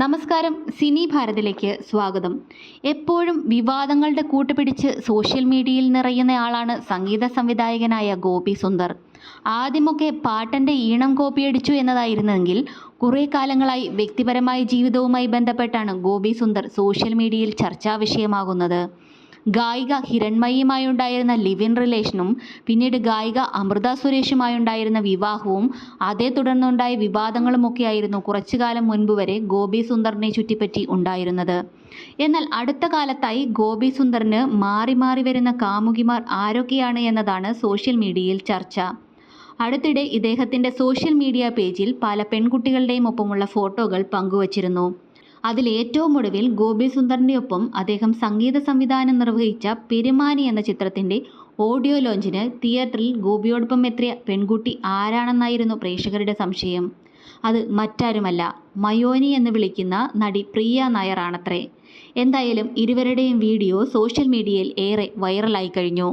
നമസ്കാരം സിനി ഭാരതിലേക്ക് സ്വാഗതം. എപ്പോഴും വിവാദങ്ങളുടെ കൂട്ടുപിടിച്ച് സോഷ്യൽ മീഡിയയിൽ നിറയുന്നയാളാണ് സംഗീത സംവിധായകനായ ഗോപി സുന്ദർ. ആദ്യമൊക്കെ പാട്ടന്റെ ഈണം കോപ്പിയടിച്ചു എന്നതായിരുന്നെങ്കിൽ കുറേ കാലങ്ങളായി വ്യക്തിപരമായ ജീവിതവുമായി ബന്ധപ്പെട്ടാണ് ഗോപി സുന്ദർ സോഷ്യൽ മീഡിയയിൽ ചർച്ചാ വിഷയമാകുന്നത്. ഗായിക ഹിരൺമയിയുമായുണ്ടായിരുന്ന ലിവ് ഇൻ റിലേഷനും പിന്നീട് ഗായിക അമൃത സുരേഷുമായുണ്ടായിരുന്ന വിവാഹവും അതേ തുടർന്നുണ്ടായ വിവാദങ്ങളുമൊക്കെയായിരുന്നു കുറച്ചു കാലം മുൻപ് വരെ ഗോപി സുന്ദറിനെ ചുറ്റിപ്പറ്റി ഉണ്ടായിരുന്നത്. എന്നാൽ അടുത്ത കാലത്തായി ഗോപി സുന്ദറിന് മാറി മാറി വരുന്ന കാമുകിമാർ ആരൊക്കെയാണ് എന്നതാണ് സോഷ്യൽ മീഡിയയിൽ ചർച്ച. അടുത്തിടെ ഇദ്ദേഹത്തിന്റെ സോഷ്യൽ മീഡിയ പേജിൽ പല പെൺകുട്ടികളുടെയും ഒപ്പമുള്ള ഫോട്ടോകൾ പങ്കുവച്ചിരുന്നു. അതിൽ ഏറ്റവും ഒടുവിൽ ഗോപി സുന്ദറിന്റെ ഒപ്പം അദ്ദേഹം സംഗീത സംവിധാനം നിർവഹിച്ച പെരുമാനി എന്ന ചിത്രത്തിന്റെ ഓഡിയോ ലോഞ്ചിന് തിയേറ്ററിൽ ഗോപിയോടൊപ്പം എത്തിയ പെൺകുട്ടി ആരാണെന്നായിരുന്നു പ്രേക്ഷകരുടെ സംശയം. അത് മറ്റാരുമല്ല മയോനി എന്ന് വിളിക്കുന്ന നടി പ്രിയ നായരാണത്രേ എന്തായാലും ഇരുവരുടെയും വീഡിയോ സോഷ്യൽ മീഡിയയിൽ ഏറെ വൈറലായി കഴിഞ്ഞു.